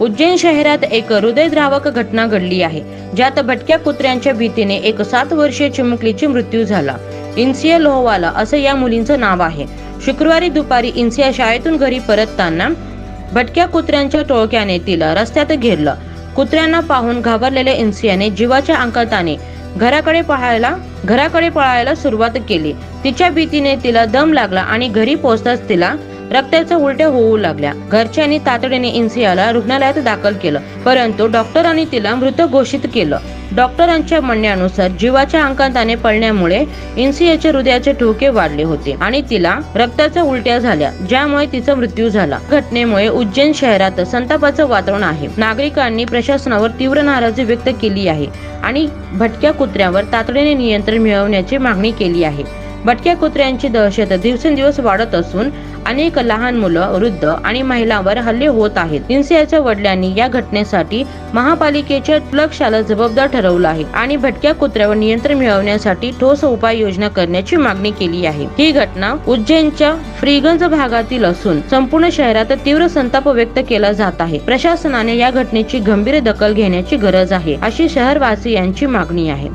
उज्जैन शहरात एक हृदयद्रावक घटना घडली आहे ज्यात भटक्या कुत्र्यांच्या भीतीने एक सात वर्षीय चिमुकलीची मृत्यू झाला. इन्सिया लोहवाला असं या मुलींचं नाव आहे. शुक्रवारी दुपारी इन्सिया शाळेतून घरी परतताना भटक्या कुत्र्यांच्या टोळक्याने तिला रस्त्यात घेरलं. कुत्र्यांना पाहून घाबरलेल्या इन्सियाने जीवाच्या अंकताने घराकडे पळायला घराकडे पळायला सुरुवात केली. तिच्या भीतीने तिला दम लागला आणि घरी पोहोचताच तिला रक्ताच्या उलट्या होऊ लागल्या. घरच्यांनी तातडीने इन्सियाला रुग्णालयात दाखल केलं परंतु डॉक्टरांनी तिला मृत घोषित केलं. डॉक्टरांच्या म्हणण्यानुसार जीवाच्या अंकांताने पडण्यामुळे इन्सियाचे हृदयाचे ठोके वाढले होते आणि तिला रक्ताच्या उलट्या झाल्या ज्यामुळे तिचा मृत्यू झाला. घटनेमुळे उज्जैन शहरात संतापाचं वातावरण आहे. नागरिकांनी प्रशासनावर तीव्र नाराजी व्यक्त केली आहे आणि भटक्या कुत्र्यावर तातडीने नियंत्रण मिळवण्याची मागणी केली आहे. भटक्या कुत्र्यांची दहशत दिवसेंदिवस वाढत असून अनेक लहान मुलं वृद्ध आणि महिलांवर हल्ले होत आहेत. इन्सियाच्या वडिलांनी या घटनेसाठी महापालिकेच्या लक्षाला जबाबदार ठरवलं आहे आणि भटक्या कुत्र्यावर नियंत्रण मिळवण्यासाठी ठोस उपाययोजना करण्याची मागणी केली आहे. ही घटना उज्जैनच्या फ्रीगंज भागातील असून संपूर्ण शहरात तीव्र संताप व्यक्त केला जात आहे. प्रशासनाने या घटनेची गंभीर दखल घेण्याची गरज आहे अशी शहरवासियांची मागणी आहे.